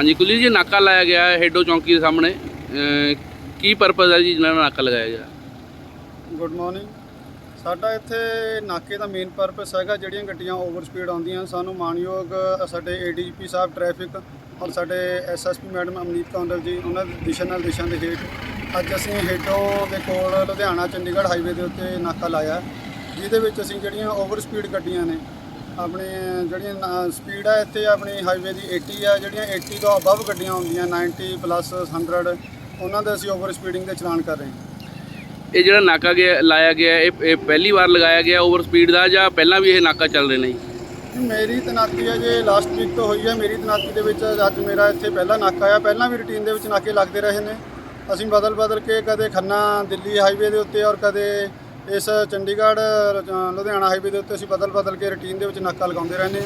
ਹਾਂਜੀ ਕੁਲੀ ਜੀ ਨਾਕਾ ਲਾਇਆ ਗਿਆ ਹੈ ਹੈਡੋ ਚੌਂਕੀ ਦੇ ਸਾਹਮਣੇ। ਅਹ ਕੀ ਪਰਪਸ ਹੈ ਜੀ ਜਿਹਨਾਂ ਨਾਲ ਨਾਕਾ ਲਗਾਇਆ ਗਿਆ? ਗੁੱਡ ਮਾਰਨਿੰਗ ਸਾਡਾ ਇੱਥੇ ਨਾਕੇ ਦਾ ਮੇਨ ਪਰਪਸ ਹੈਗਾ ਜਿਹੜੀਆਂ ਗੱਡੀਆਂ ਓਵਰ ਸਪੀਡ ਆਉਂਦੀਆਂ ਸਾਨੂੰ ਮਾਨਯੋਗ ਅ, ਸਾਡੇ ਏਡੀਜੀਪੀ ਸਾਹਿਬ ਟ੍ਰੈਫਿਕ ਔਰ ਸਾਡੇ ਐਸਐਸਪੀ ਮੈਡਮ ਅਮਨੀਤ ਕੌਂਡਲ ਜੀ ਉਹਨਾਂ ਦੇ ਦਿਸ਼ਾ ਨਾਲ ਦਿਸ਼ਾ ਦੇ ਹੇਠ ਅੱਜ ਅਸੀਂ ਹੇਡੋ ਦੇ ਕੋਲ ਲੁਧਿਆਣਾ ਚੰਡੀਗੜ੍ਹ ਹਾਈਵੇ ਦੇ ਉੱਤੇ ਨਾਕਾ ਲਾਇਆ ਜਿਹਦੇ ਵਿੱਚ ਅਸੀਂ ਜਿਹੜੀਆਂ ਓਵਰ ਸਪੀਡ ਗੱਡੀਆਂ ਨੇ ਆਪਣੀ ਜਿਹੜੀਆਂ ਸਪੀਡ ਹੈ ਇੱਥੇ ਆਪਣੀ ਹਾਈਵੇ ਦੀ 80 ਆ ਜਿਹੜੀਆਂ 80 ਤੋਂ ਅਬਵ ਗੱਡੀਆਂ ਹੁੰਦੀਆਂ 90 ਪਲੱਸ 100 ਉਹਨਾਂ ਦੇ ਅਸੀਂ ਓਵਰ ਸਪੀਡਿੰਗ ਦੇ ਚਲਾਨ ਕਰ ਰਹੇ ਹਾਂ। ਇਹ ਜਿਹੜਾ ਨਾਕਾ ਗਿਆ ਲਾਇਆ ਗਿਆ ਇਹ ਪਹਿਲੀ ਵਾਰ ਲਗਾਇਆ ਗਿਆ ਓਵਰ ਸਪੀਡ ਦਾ ਜਾਂ ਪਹਿਲਾਂ ਵੀ ਇਹ ਨਾਕਾ ਚੱਲ ਰਹੇ ਨੇ? ਜੀ ਮੇਰੀ ਤਨਾਤੀ ਹੈ ਜੇ ਲਾਸਟ ਵੀਕ ਤੋਂ ਹੋਈ ਹੈ ਮੇਰੀ ਤਨਾਤੀ ਦੇ ਵਿੱਚ ਅੱਜ ਮੇਰਾ ਇੱਥੇ ਪਹਿਲਾ ਨਾਕਾ ਆ। ਪਹਿਲਾਂ ਵੀ ਰੂਟੀਨ ਦੇ ਵਿੱਚ ਨਾਕੇ ਲੱਗਦੇ ਰਹੇ ਨੇ। ਅਸੀਂ ਬਦਲ ਬਦਲ ਕੇ ਕਦੇ ਖੰਨਾ ਦਿੱਲੀ ਹਾਈਵੇ ਦੇ ਉੱਤੇ ਔਰ ਕਦੇ ਇਸ ਚੰਡੀਗੜ੍ਹ ਲੁਧਿਆਣਾ ਹਾਈਵੇ ਦੇ ਉੱਤੇ ਅਸੀਂ ਬਦਲ ਬਦਲ ਕੇ ਰੂਟੀਨ ਦੇ ਵਿੱਚ ਨਾਕਾ ਲਗਾਉਂਦੇ ਰਹਿੰਦੇ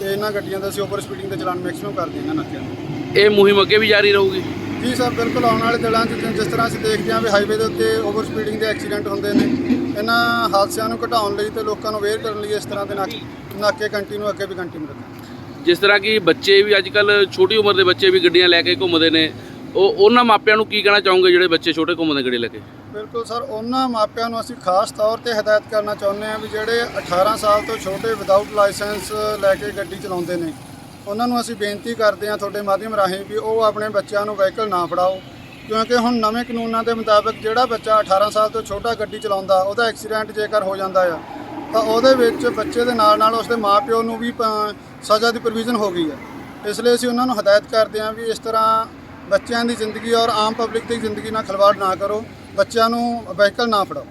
ਤੇ ਇਹਨਾਂ ਗੱਡੀਆਂ ਦਾ ਅਸੀਂ ਓਵਰ ਸਪੀਡਿੰਗ ਦੇ ਚਲਾਨ ਮੈਕਸਿਮਮ ਕਰਦੇ ਹਾਂ ਇਹਨਾਂ ਨਾਕਿਆਂ ਦੇ ਇਹ ਮੁਹਿੰਮ ਅੱਗੇ ਵੀ ਜਾਰੀ ਰਹੂਗੀ? ਜੀ ਸਰ ਬਿਲਕੁਲ ਆਉਣ ਵਾਲੇ ਦਿਨਾਂ 'ਚ ਜਿਸ ਤਰ੍ਹਾਂ ਅਸੀਂ ਦੇਖਦੇ ਹਾਂ ਵੀ ਹਾਈਵੇ ਦੇ ਉੱਤੇ ਓਵਰ ਸਪੀਡਿੰਗ ਦੇ ਐਕਸੀਡੈਂਟ ਹੁੰਦੇ ਨੇ ਇਹਨਾਂ ਹਾਦਸਿਆਂ ਨੂੰ ਘਟਾਉਣ ਲਈ ਤੇ ਲੋਕਾਂ ਨੂੰ ਅਵੇਅਰ ਕਰਨ ਲਈ ਇਸ ਤਰ੍ਹਾਂ ਦੇ ਨਾਕੇ ਨਾਕੇ ਕੰਟੀਨਿਊ ਅੱਗੇ ਵੀ ਕੰਟੀਨਿਊ ਰੱਖਾਂਗੇ। ਜਿਸ ਤਰ੍ਹਾਂ ਕਿ ਬੱਚੇ ਵੀ ਅੱਜ ਕੱਲ ਛੋਟੀ ਉਮਰ ਦੇ ਬੱਚੇ ਵੀ ਗੱਡੀਆਂ ਲੈ ਕੇ ਘੁੰਮਦੇ ਨੇ ਉਹ ਉਹਨਾਂ ਮਾਪਿਆਂ ਨੂੰ ਕੀ ਕਹਿਣਾ ਚਾਹੋਗੇ ਜਿਹੜੇ ਬੱਚੇ ਛੋਟੇ ਘੁੰਮਦੇ ਗੱਡੀ ਲੈ ਕੇ? ਬਿਲਕੁਲ ਸਰ, ਉਹਨਾਂ ਮਾਪਿਆਂ ਨੂੰ ਅਸੀਂ ਖਾਸ ਤੌਰ ਤੇ ਹਦਾਇਤ ਕਰਨਾ ਚਾਹੁੰਦੇ ਹਾਂ ਵੀ ਜਿਹੜੇ 18 ਸਾਲ ਤੋਂ ਛੋਟੇ ਵਿਦਆਊਟ ਲਾਇਸੈਂਸ ਲੈ ਕੇ ਗੱਡੀ ਚਲਾਉਂਦੇ ਨੇ, ਉਹਨਾਂ ਨੂੰ ਅਸੀਂ ਬੇਨਤੀ ਕਰਦੇ ਹਾਂ ਤੁਹਾਡੇ ਮਾਧਿਅਮ ਰਾਹੀਂ ਵੀ ਉਹ ਆਪਣੇ ਬੱਚਿਆਂ ਨੂੰ ਵਹੀਕਲ ਨਾ ਫੜਾਓ। ਕਿਉਂਕਿ ਹੁਣ ਨਵੇਂ ਕਾਨੂੰਨਾਂ ਦੇ ਮੁਤਾਬਕ ਜਿਹੜਾ ਬੱਚਾ 18 ਸਾਲ ਤੋਂ ਛੋਟਾ ਗੱਡੀ ਚਲਾਉਂਦਾ, ਉਹਦਾ ਐਕਸੀਡੈਂਟ ਜੇਕਰ ਹੋ ਜਾਂਦਾ ਆ, ਤਾਂ ਉਹਦੇ ਵਿੱਚ ਬੱਚੇ ਦੇ ਨਾਲ ਨਾਲ ਉਸਦੇ ਮਾਪਿਓ ਨੂੰ ਵੀ ਸਜ਼ਾ ਦੀ ਪ੍ਰੋਵੀਜ਼ਨ ਹੋ ਗਈ ਹੈ ਇਸ ਲਈ ਅਸੀਂ ਉਹਨਾਂ ਨੂੰ ਹਦਾਇਤ ਕਰਦੇ ਹਾਂ ਵੀ ਇਸ ਤਰ੍ਹਾਂ ਬੱਚਿਆਂ ਦੀ ਜ਼ਿੰਦਗੀ ਔਰ ਆਮ ਪਬਲਿਕ ਦੀ ਜ਼ਿੰਦਗੀ ਨਾਲ ਖਿਲਵਾੜ ਨਾ ਕਰੋ। ਬੱਚਿਆਂ ਨੂੰ ਵਹੀਕਲ ਨਾ ਫੜਾਓ।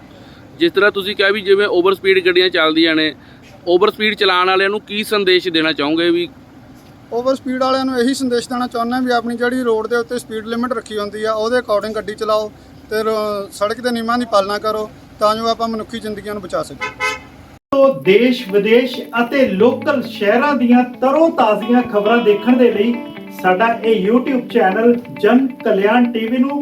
ਜਿਸ ਤਰ੍ਹਾਂ ਤੁਸੀਂ ਕਿਹਾ ਵੀ ਜਿਵੇਂ ਓਵਰ ਸਪੀਡ ਗੱਡੀਆਂ ਚੱਲਦੀਆਂ ਨੇ ਓਵਰ ਸਪੀਡ ਚਲਾਉਣ ਵਾਲਿਆਂ ਨੂੰ ਕੀ ਸੰਦੇਸ਼ ਦੇਣਾ ਚਾਹੋਗੇ ਵੀ? ਓਵਰ ਸਪੀਡ ਵਾਲਿਆਂ ਨੂੰ ਇਹੀ ਸੰਦੇਸ਼ ਦੇਣਾ ਚਾਹੁੰਦਾ ਵੀ ਆਪਣੀ ਜਿਹੜੀ ਰੋਡ ਦੇ ਉੱਤੇ ਸਪੀਡ ਲਿਮਿਟ ਰੱਖੀ ਹੁੰਦੀ ਆ ਉਹਦੇ ਅਕੋਰਡਿੰਗ ਗੱਡੀ ਚਲਾਓ ਤੇ ਰ- ਸੜਕ ਦੇ ਨਿਯਮਾਂ ਦੀ ਪਾਲਣਾ ਕਰੋ ਤਾਂ ਜੋ ਆਪਾਂ ਮਨੁੱਖੀ ਜ਼ਿੰਦਗੀਆਂ ਨੂੰ ਬਚਾ ਸਕੀਏ। ਤੋਂ ਦੇਸ਼ ਵਿਦੇਸ਼ ਅਤੇ ਲੋਕਲ ਸ਼ਹਿਰਾਂ ਦੀਆਂ ਤਰੋ ਤਾਜ਼ੀਆਂ ਖਬਰਾਂ ਦੇਖਣ ਦੇ ਲਈ ਸਾਡਾ ਇਹ YouTube ਚੈਨਲ ਜਨ ਕਲਿਆਣ ਟੀਵੀ ਨੂੰ